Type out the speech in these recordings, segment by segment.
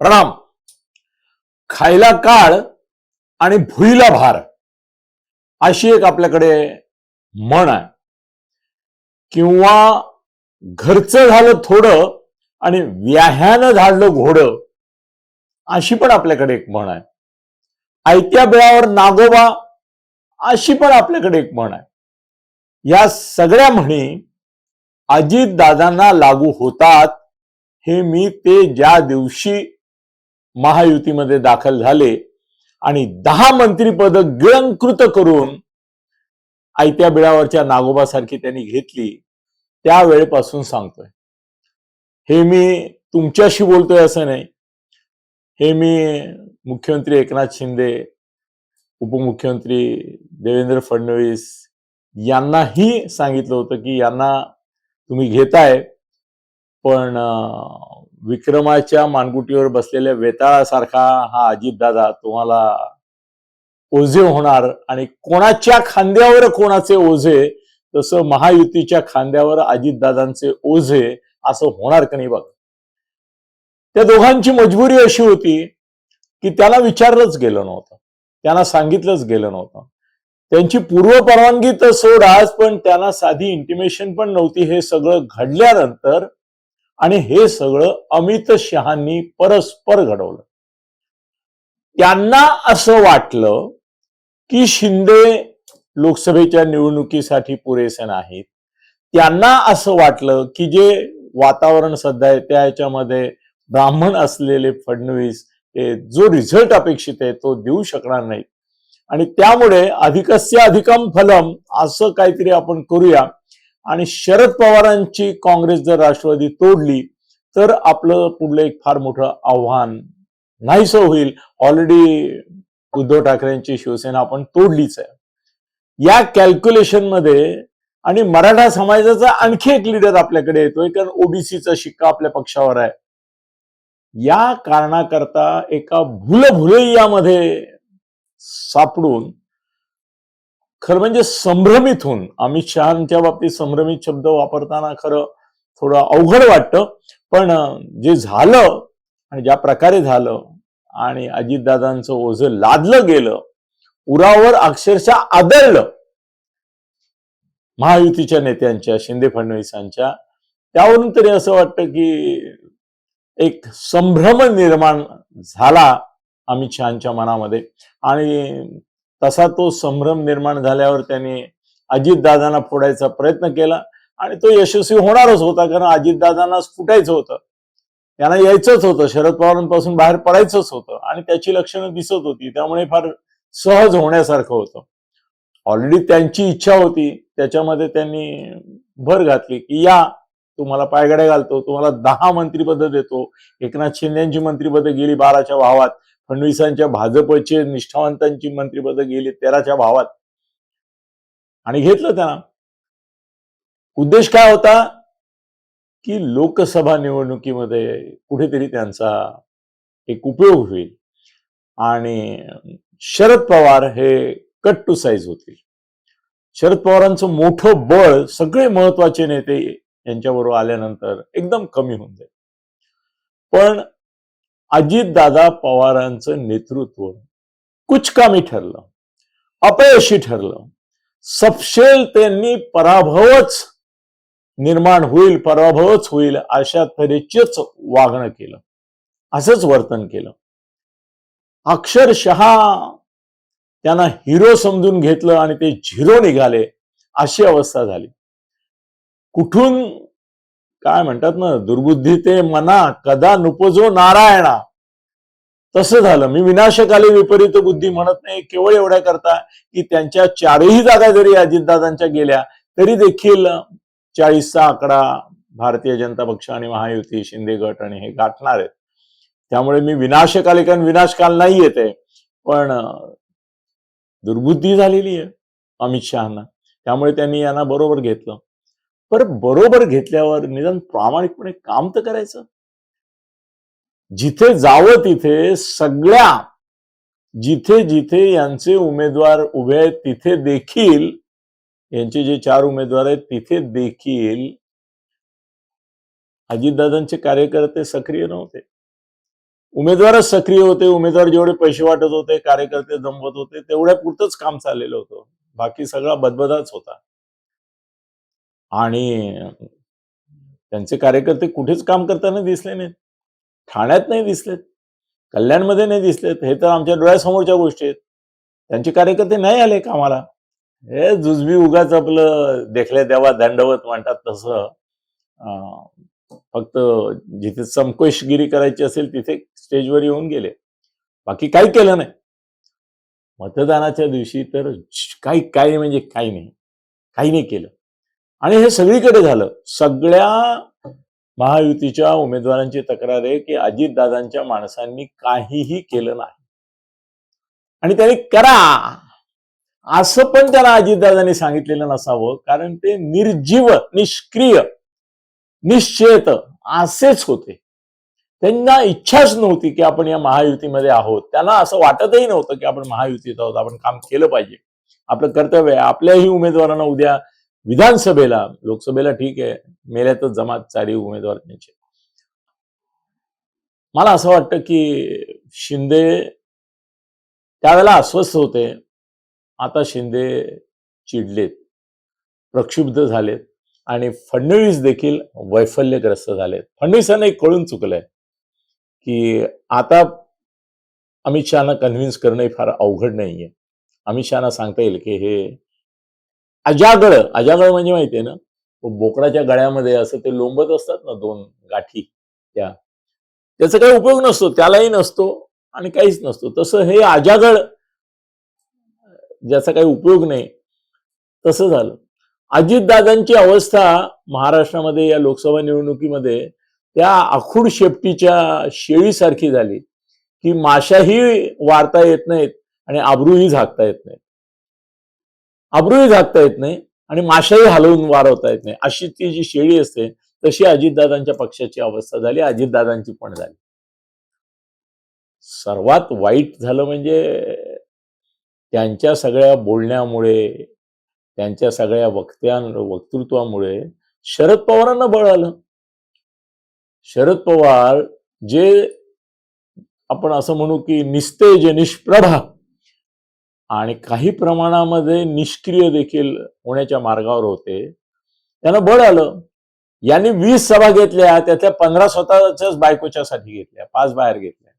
प्रणाम. खायला काळ आणि भुईला भार. अशी एक आपल्याकडे म्हण आहे. किंवा घरचं झालं थोडं आणि व्याह्यानं झाडलं घोडं अशी पण आपल्याकडे एक म्हण आहे. आयत्या बिळावर नागोबा अशी पण आपल्याकडे एक म्हण आहे. या सगळ्या म्हणी अजित दादांना लागू होतात हे मी ते ज्या दिवशी महायुतीमध्ये दाखल झाले आणि दहा मंत्रीपद गिळंकृत करून आयत्या बिळावरच्या नागोबासारखी त्यांनी घेतली त्यावेळेपासून सांगतोय. हे मी तुमच्याशी बोलतोय असं नाही. हे मी मुख्यमंत्री एकनाथ शिंदे उपमुख्यमंत्री देवेंद्र फडणवीस यांनाही सांगितलं होतं की यांना तुम्ही घेताय पण विक्रमाच्या मानगुटीवर बसलेल्या वेताळासारखा हा अजितदादा तुम्हाला ओझे होणार आणि कोणाच्या खांद्यावर कोणाचे ओझे तसं महायुतीच्या खांद्यावर अजितदादांचे ओझे असं होणार का नाही बघ. त्या दोघांची मजबुरी अशी होती की त्याला विचारलंच गेलं नव्हतं. त्यांना सांगितलंच गेलं नव्हतं. त्यांची पूर्व परवानगी तर सोडाच पण त्यांना साधी इंटिमेशन पण नव्हती. हे सगळं घडल्यानंतर आणि हे सगळं अमित शहानी परस्पर घडवलं. त्यांना असं वाटलं की शिंदे लोकसभेच्या निवडणुकीसाठी पुरेसे नाहीत. त्यांना असं वाटलं की जे वातावरण सध्या आहे त्या याच्यामध्ये ब्राह्मण असलेले फडणवीस हे जो रिझल्ट अपेक्षित आहे तो देऊ शकणार नाही आणि त्यामुळे अधिकस्य अधिकम फलम असं काहीतरी आपण करूया. आणि शरद पवारांची काँग्रेस जर राष्ट्रवादी तोडली तर आपलं पुढलं एक फार मोठं आव्हान नाहीसं होईल. ऑलरेडी उद्धव ठाकरेंची शिवसेना आपण तोडलीच आहे. या कॅल्क्युलेशनमध्ये आणि मराठा समाजाचा आणखी एक लिडर आपल्याकडे येतोय कारण ओबीसीचा शिक्का आपल्या पक्षावर आहे. या कारणाकरता एका भुलभुलैयामध्ये सापडून खरं म्हणजे संभ्रमित होऊन अमित शहाच्या बाबतीत संभ्रमित शब्द वापरताना खरं थोडं अवघड वाटतं. पण जे झालं आणि ज्या प्रकारे झालं आणि अजितदादांचं ओझं लादलं गेलं उरावर अक्षरशः आदळलं महायुतीच्या नेत्यांच्या शिंदे फडणवीसांच्या त्यावरून तरी असं वाटतं की एक संभ्रम निर्माण झाला अमित शहाच्या मनामध्ये. आणि तसा तो संभ्रम निर्माण झाल्यावर त्यांनी अजितदादांना फोडायचा प्रयत्न केला आणि तो यशस्वी होणारच होता कारण अजितदादांनाच फुटायचं होतं. त्यांना यायचंच होतं शरद पवारांपासून बाहेर पडायचंच होतं आणि त्याची लक्षणं दिसत होती त्यामुळे फार सहज होण्यासारखं होतं. ऑलरेडी त्यांची इच्छा होती त्याच्यामध्ये त्यांनी भर घातली की या तुम्हाला पायगड्या घालतो तुम्हाला दहा मंत्रीपद देतो एकनाथ शिंदेची मंत्रीपद गेली बाराच्या भावात फडणवीसांच्या भाजपचे निष्ठावंतांची मंत्रिपदं गेली तेराच्या भावात. आणि घेतलं त्यांना. उद्देश काय होता? की लोकसभा निवडणुकीमध्ये कुठेतरी त्यांचा एक उपयोग होईल. आणि शरद पवार हे कट टू साईज होतील. शरद पवारांचं मोठं बळ सगळे महत्त्वाचे नेते यांच्याबरोबर आल्यानंतर एकदम कमी होऊन जाईल. पण अजितदादा पवारांचं नेतृत्व कुचकामी ठरलं अपयशी ठरलं. सपशेल त्यांनी पराभवच निर्माण होईल पराभवच होईल अशा तऱ्हेचेच वागणं केलं. असंच वर्तन केलं. अक्षरशः त्यांना हिरो समजून घेतलं आणि ते झिरो निघाले अशी अवस्था झाली. कुठून काय म्हणतात ना दुर्बुद्धी ते मना कदा नुपजो नारायणा. तसं झालं. मी विनाशकाली विपरीत बुद्धी म्हणत नाही केवळ एवढ्या करता की त्यांच्या चारही जागा जरी अजितदादांच्या गेल्या तरी देखील चाळीसचा आकडा भारतीय जनता पक्ष आणि महायुती शिंदे गट आणि हे गाठणार आहेत. त्यामुळे मी विनाशकाली कारण विनाशकाल नाही येते पण दुर्बुद्धी झालेली आहे अमित शहाना. त्यामुळे त्यांनी यांना बरोबर घेतलं. पर बरोबर घेतल्यावर निदान प्रामाणिकपणे काम तर करायचं. जिथे जावं तिथे सगळ्या जिथे जिथे यांचे उमेदवार उभे आहेत तिथे देखील यांचे जे चार उमेदवार आहेत तिथे देखील अजितदादांचे कार्यकर्ते सक्रिय नव्हते. उमेदवारच सक्रिय होते उमेदवार जेवढे पैसे वाटत होते कार्यकर्ते जमवत होते तेवढ्या पुरतच काम चाललेलं होतं. बाकी सगळा बदबदाच होता. आणि त्यांचे कार्यकर्ते कुठेच काम करताना दिसले नाहीत. ठाण्यात नाही दिसलेत. कल्याणमध्ये नाही दिसलेत. हे तर आमच्या डोळ्यासमोरच्या गोष्टी आहेत. त्यांचे कार्यकर्ते नाही आले कामाला. हे जुजबी उगाच आपलं देखल्या देवा दंडवत म्हणतात तसं. अं, फक्त जिथे चमकोशगिरी करायची असेल तिथे स्टेजवर येऊन गेले. बाकी काही केलं नाही. मतदानाच्या दिवशी तर काही काही म्हणजे काही नाही. काही नाही केलं. आणि हे सगळीकडे झालं. सगळ्या महायुतीच्या उमेदवारांची तक्रार आहे की अजितदादांच्या माणसांनी काहीही केलं नाही. आणि त्यांनी करा. असं पण त्याला अजितदादांनी सांगितलेलं नसावं कारण ते निर्जीव निष्क्रिय निश्चेत असेच होते. त्यांना इच्छाच नव्हती की आपण या महायुतीमध्ये आहोत. त्यांना असं वाटतही नव्हतं की आपण महायुतीत आहोत आपण काम केलं पाहिजे. आपलं कर्तव्य आहे. आपल्याही उमेदवारांना उद्या विधानसभेला लोकसभेला ठीक आहे मेल्यातच जमात चारी उमेदवार त्यांचे मला असं वाटतं की शिंदे त्यावेळेला अस्वस्थ होते. आता शिंदे चिडलेत प्रक्षुब्ध झालेत आणि फडणवीस देखील वैफल्यग्रस्त झालेत. फडणवीसांना एक कळून चुकलंय की आता अमित शहाना कन्व्हिन्स करणं हे फार अवघड नाहीये. अमित शहाना सांगता येईल की हे अजागळ अजागळ म्हणजे माहितीये ना? बोकडाच्या गळ्यामध्ये असं ते लोंबत असतात ना दोन गाठी त्या. त्याचा काही उपयोग नसतो त्यालाही नसतो आणि काहीच नसतो. तसं हे अजागळ ज्याचा काही उपयोग नाही तसं झालं. अजितदादांची अवस्था महाराष्ट्रामध्ये या लोकसभा निवडणुकीमध्ये त्या आखूड शेपटीच्या शेळीसारखी झाली की माशाही वारता येत नाहीत आणि आबरूही झाकता येत नाहीत. आबरूही झाकता येत नाही आणि माशाही हलवून वारवता येत नाही. अशी ती जी शेळी असते तशी अजितदादांच्या पक्षाची अवस्था झाली अजितदादांची पण झाली. सर्वात वाईट झालं म्हणजे त्यांच्या सगळ्या बोलण्यामुळे त्यांच्या सगळ्या वक्त्यां वक्तृत्वामुळे शरद पवारांना बळ आलं. शरद पवार जे आपण असं म्हणू की निस्तेज निष्प्रभा आणि काही प्रमाणामध्ये निष्क्रिय देखील होण्याच्या मार्गावर होते. त्यांना बळ आलं. यांनी वीस सभा घेतल्या. त्यातल्या पंधरा स्वतःच्याच बायकोच्यासाठी घेतल्या. पाच बाहेर घेतल्या.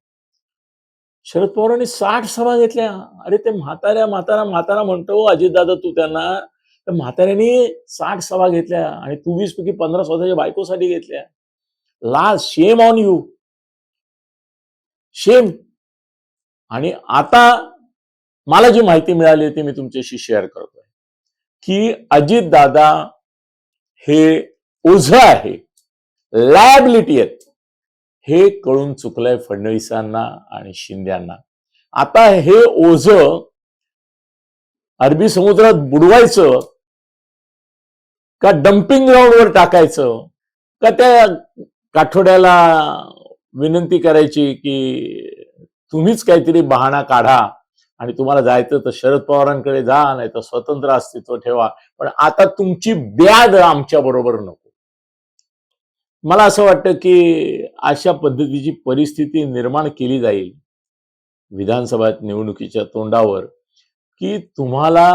शरद पवारांनी साठ सभा घेतल्या. अरे ते म्हाताऱ्या म्हातारा म्हातारा म्हणतो हो अजितदादा तू त्यांना. तर म्हाताऱ्यांनी साठ सभा घेतल्या आणि तू वीस पैकी पंधरा स्वतःच्या बायकोसाठी घेतल्या. Last shame on you shame आणि आता मला जी माहिती मिळाली ती मी तुमच्याशी शेअर करतोय. की अजित दादा हे ओझ आहे. लायबिलिटी आहेत. हे कळून चुकलंय फडणवीसांना आणि शिंद्यांना. आता हे ओझ अरबी समुद्रात बुडवायचं का डम्पिंग ग्राउंडवर टाकायचं का त्या काठोड्याला विनंती करायची की तुम्हीच काहीतरी बहाणा काढा आणि तुम्हाला जायचं तर शरद पवारांकडे जा नाही तर स्वतंत्र अस्तित्व ठेवा. पण आता तुमची ब्याद आमच्या बरोबर नको. मला असं वाटतं की अशा पद्धतीची परिस्थिती निर्माण केली जाईल विधानसभा निवडणुकीच्या तोंडावर की तुम्हाला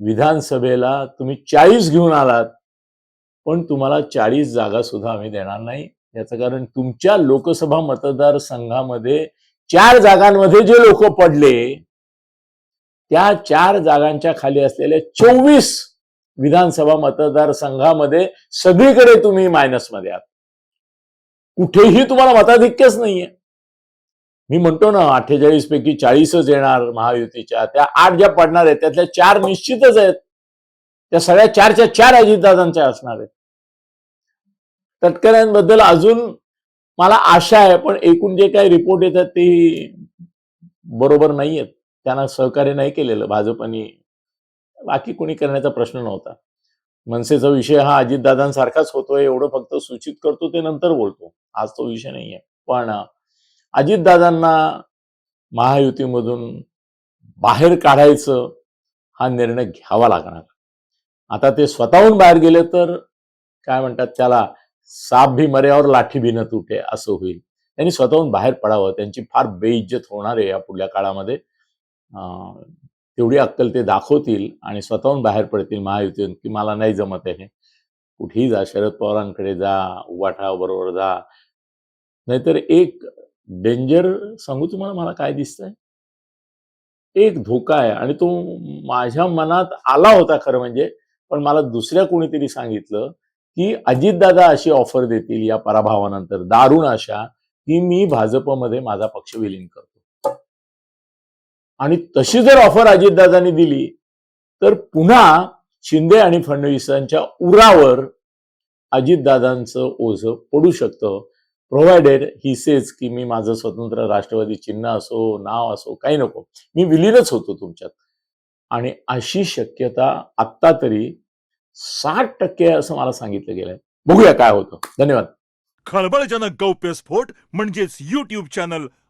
विधानसभेला तुम्ही चाळीस घेऊन आलात पण तुम्हाला चाळीस जागा सुद्धा आम्ही देणार नाही. याचं कारण तुमच्या लोकसभा मतदारसंघामध्ये चार जागांमध्ये जे लोक पडले त्या चार जागांच्या खाली असलेल्या चोवीस विधानसभा मतदारसंघामध्ये सगळीकडे तुम्ही मायनसमध्ये आहात. कुठेही तुम्हाला मताधिक्यच नाहीये. मी म्हणतो ना अठ्ठेचाळीस पैकी चाळीसच येणार महायुतीच्या. त्या आठ ज्या पडणार आहेत त्यातल्या चार निश्चितच आहेत. त्या सगळ्या चारच्या चार अजितदादांच्या असणार आहेत. तटकऱ्यांबद्दल अजून मला आशा आहे पण एकूण जे काही रिपोर्ट येतात ते बरोबर नाही आहेत त्यांना सहकार्य नाही केलेलं भाजपनी. बाकी कोणी करण्याचा प्रश्न नव्हता. मनसेचा विषय हा अजितदादांसारखाच होतोय एवढं फक्त सूचित करतो ते नंतर बोलतो. आज तो विषय नाहीये. पण अजितदादांना महायुतीमधून बाहेर काढायचं हा निर्णय घ्यावा लागणार. आता ते स्वतःहून बाहेर गेले तर काय म्हणतात त्याला साप भी मर्यावर लाठी भी न तुटे असं होईल. त्यांनी स्वतःहून बाहेर पडावं. त्यांची फार बेइज्जत होणार आहे या पुढल्या काळामध्ये. तेवढी अक्कल ते दाखवतील आणि स्वतःहून बाहेर पडतील महायुतीतून की मला नाही जमत आहे कुठेही जा शरद पवारांकडे जा उवाठाबरोबर जा. नाहीतर एक डेंजर सांगू तुम्हाला मला काय दिसतंय? एक धोका आहे आणि तो माझ्या मनात आला होता खरं म्हणजे पण मला दुसऱ्या कोणीतरी सांगितलं की अजितदादा अशी ऑफर देतील या पराभवानंतर दारुण अशा की मी भाजपमध्ये माझा पक्ष विलीन करतो. आणि तशी जर ऑफर अजितदादांनी दिली तर पुन्हा शिंदे आणि फडणवीसांच्या उरावर अजितदादांचं ओझं पडू शकतं. प्रोव्हायडेड ही सेज की मी माझं स्वतंत्र राष्ट्रवादी चिन्ह असो नाव असो काही नको. मी विलीनच होतो तुमच्यात. आणि अशी शक्यता आत्ता तरी साठ टक्के असं मला सांगितलं गेलंय. बघूया काय होतं. धन्यवाद. खळबळजनक गौप्यस्फोट म्हणजेच युट्यूब चॅनल